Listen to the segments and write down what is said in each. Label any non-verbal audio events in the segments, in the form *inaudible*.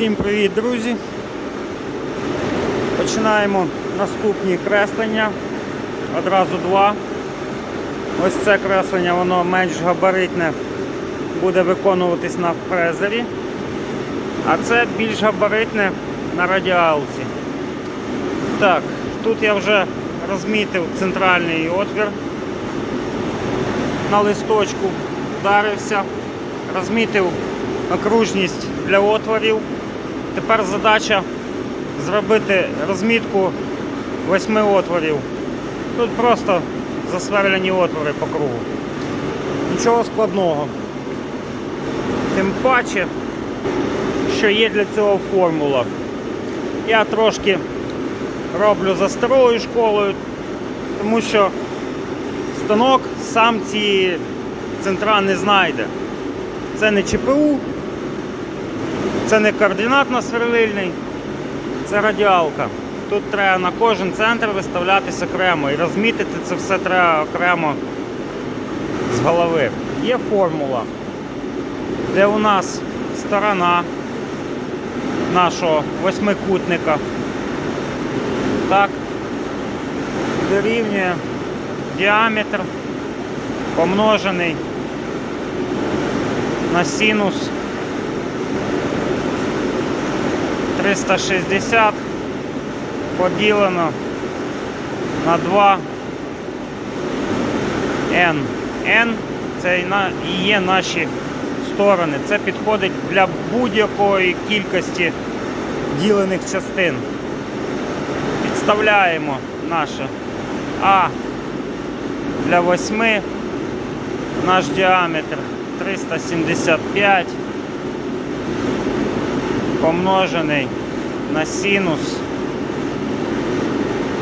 Всім привіт, друзі! Починаємо наступні креслення. Одразу два. Ось це креслення, воно менш габаритне, буде виконуватись на фрезері. А це більш габаритне на радіалці. Так, тут я вже розмітив центральний отвір. На листочку вдарився, розмітив окружність для отворів. Тепер задача зробити розмітку восьми отворів. Тут просто засверлені отвори по кругу. Нічого складного. Тим паче, що є для цього формула. Я трошки роблю за старою школою, тому що станок сам ці центра не знайде. Це не ЧПУ, це не координат на сверлильний, це радіалка. Тут треба на кожен центр виставлятися окремо і розмітити це все треба окремо з голови. Є формула, де у нас сторона нашого восьмикутника. Так, дорівнює діаметр помножений на синус 360 поділено на 2 n. n це і є наші сторони. Це підходить для будь-якої кількості ділених частин. Підставляємо наше А для 8, наш діаметр 375 помножений на синус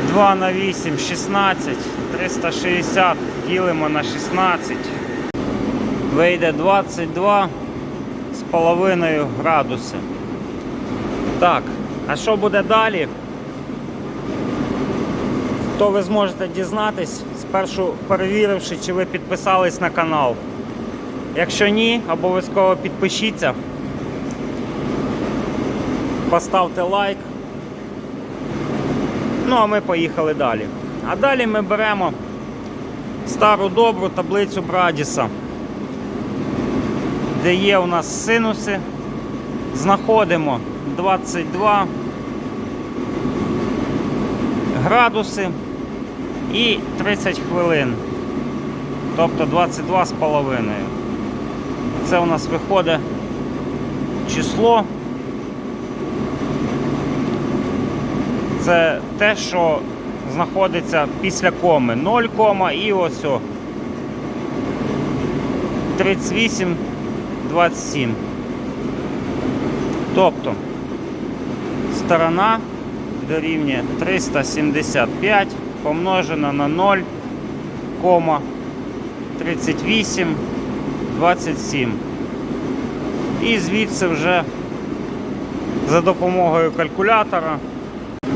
2 на 8 16 360 ділимо на 16 вийде 22 з половиною градуси так а що буде далі то ви зможете дізнатись спершу перевіривши чи ви підписались на канал. Якщо ні, обов'язково підпишіться, поставте лайк. Ну а ми поїхали далі. А далі ми беремо стару добру таблицю Брадіса, де є у нас синуси. Знаходимо 22 градуси і 30 хвилин. Тобто 22 з половиною. Це у нас виходить число. Це те, що знаходиться після коми. 0, кома і ось о, 38, 27. Тобто сторона дорівнює 375 помножено на 0, кома 38. 27. І звідси вже за допомогою калькулятора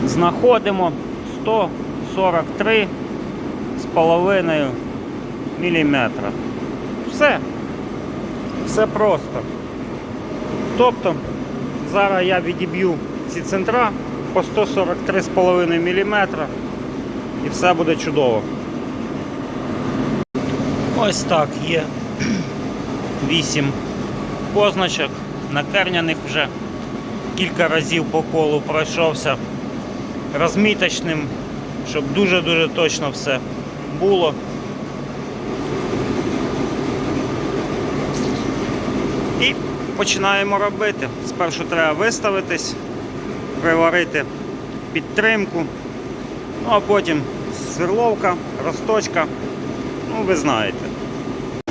знаходимо 143 з половиною міліметра. Все. Все просто. Тобто зараз я відіб'ю ці центра по 143,5 мм і все буде чудово. Ось так є *clears throat* 8 позначок. Накерняних вже кілька разів по колу пройшовся розміточним, щоб дуже-дуже точно все було. І починаємо робити. Спершу треба виставитись, приварити підтримку, ну а потім сверловка, розточка. Ну, ви знаєте.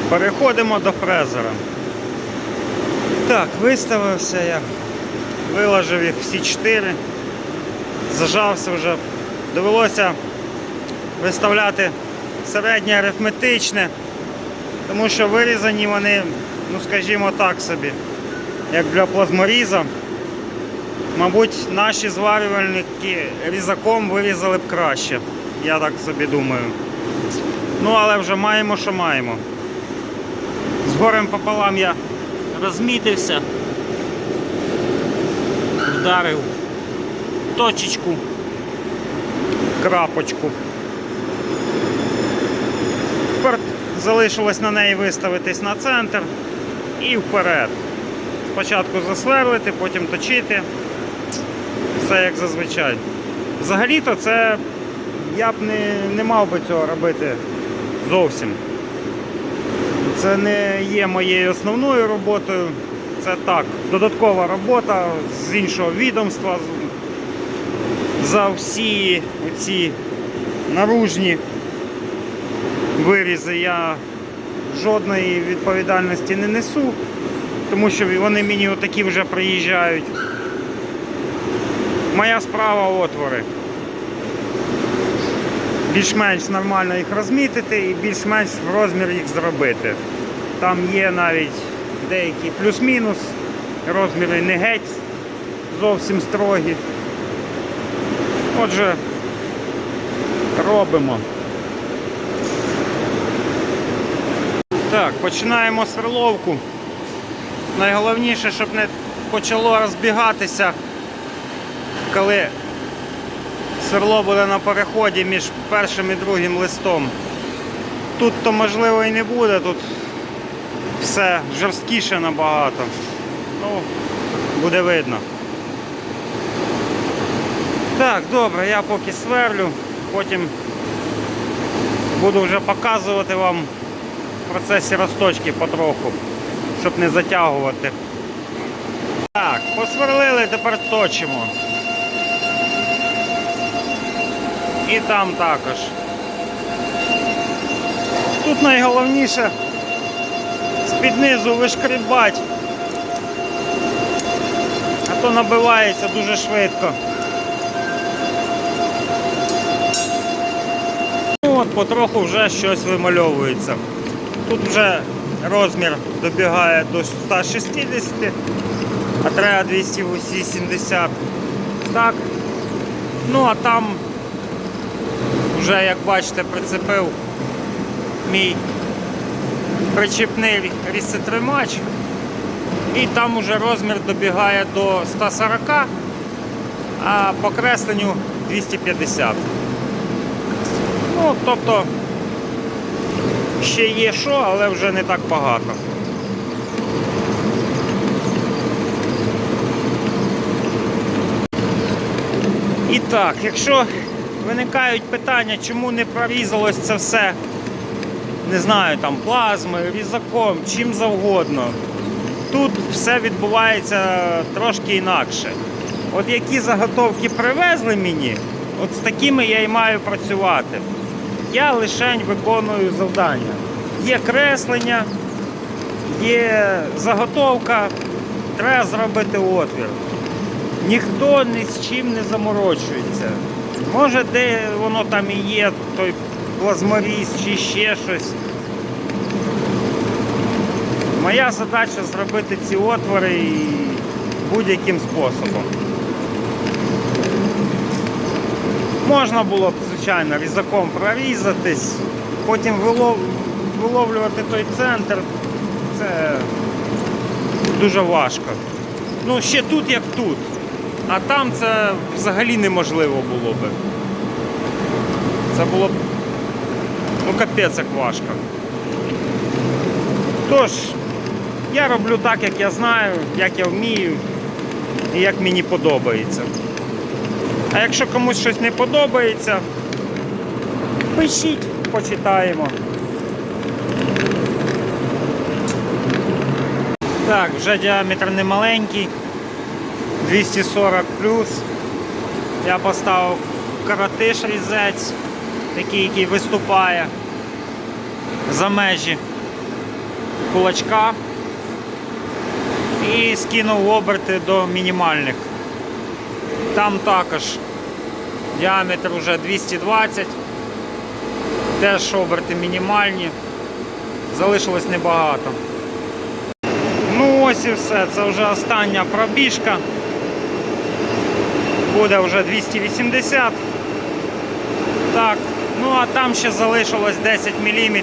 Переходимо до фрезера. Так, виставився я, виложив їх всі чотири, зажався вже. Довелося виставляти середнє арифметичне, тому що вирізані вони, ну скажімо так собі, як для плазморіза. Мабуть, наші зварювальники різаком вирізали б краще, я так собі думаю. Ну, але вже маємо, що маємо. З горем пополам я розмітився. вдарив точечку, крапочку. Тепер залишилось на неї виставитись на центр і вперед. Спочатку засверлити, потім точити. Все як зазвичай. Взагалі-то це я б не, не мав би цього робити зовсім. Це не є моєю основною роботою. Це так, додаткова робота з іншого відомства. За всі ці наружні вирізи я жодної відповідальності не несу, тому що вони мені отакі вже приїжджають. Моя справа отвори. Більш-менш нормально їх розмітити і більш-менш в розмір їх зробити. Там є навіть деякі плюс-мінус, розміри не геть зовсім строгі. Отже, робимо. Так, починаємо сверловку. Найголовніше, щоб не почало розбігатися, коли сверло буде на переході між першим і другим листом. Тут то можливо і не буде, тут все жорсткіше набагато. Ну, буде видно. Так, добре, я поки сверлю, потім буду вже показувати вам в процесі розточки потроху, щоб не затягувати. Так, посверлили, тепер точимо. І там також. Тут найголовніше з-під низу вишкрібать, а то набивається дуже швидко. От потроху вже щось вимальовується. Тут вже розмір добігає до 160, а треба 280. Так. Ну а там вже, як бачите, прицепив мій причіпний різцетримач. І там уже розмір добігає до 140, а по кресленню 250. Ну, тобто ще є що, але вже не так багато. І так, якщо виникають питання, чому не прорізалось це все, не знаю, там плазмою, різаком, чим завгодно. Тут все відбувається трошки інакше. От які заготовки привезли мені, от з такими я і маю працювати. Я лише виконую завдання. Є креслення, є заготовка, треба зробити отвір. Ніхто ні з чим не заморочується. Може, де воно там і є, той плазморіз чи ще щось. Моя задача зробити ці отвори будь-яким способом. Можна було б, звичайно, різаком прорізатись, потім вилов... виловлювати той центр. Це дуже важко. Ну, ще тут як тут. А там це взагалі неможливо було би. Це було б ну капець як важко. Тож, я роблю так, як я знаю, як я вмію і як мені подобається. А якщо комусь щось не подобається, пишіть, почитаємо. Так, вже діаметр не маленький, 240 плюс. Я поставив коротиш різець, такий, який виступає за межі кулачка і скинув оберти до мінімальних. Там також діаметр вже 220, теж оберти мінімальні, залишилось небагато. Ну ось і все, це вже остання пробіжка. Буде вже 280. Так, ну а там ще залишилось 10 мм.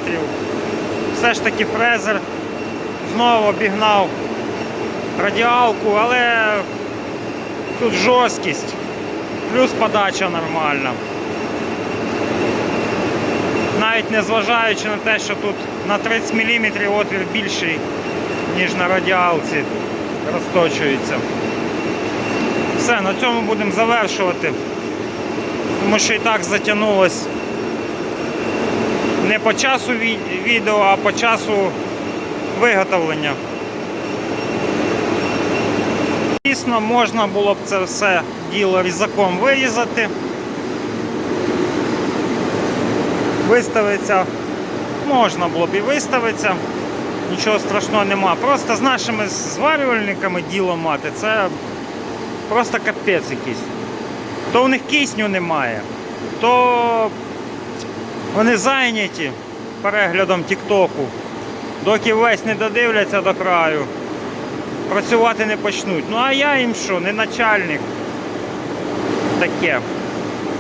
Все ж таки фрезер знову обігнав радіалку, але Тут жорсткість, плюс подача нормальна. Навіть не зважаючи на те, що тут на 30 мм отвір більший, ніж на радіалці розточується. Все, на цьому будемо завершувати. Тому що і так затягнулось не по часу відео, а по часу виготовлення. Дійсно, можна було б це все діло різаком вирізати. Виставиться, можна було б і виставитися, нічого страшного нема. Просто з нашими зварювальниками діло мати, це просто капець якийсь. То в них кисню немає, то вони зайняті переглядом Тіктоку. Доки весь не додивляться до краю, працювати не почнуть. Ну а я їм що, не начальник таке.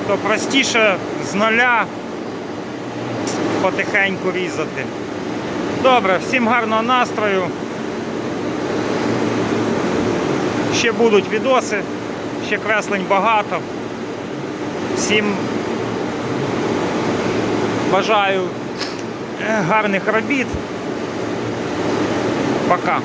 То простіше з нуля потихеньку різати. Добре, всім гарного настрою. Ще будуть відоси, ще креслень багато. Всім бажаю е, гарних робіт. Пока.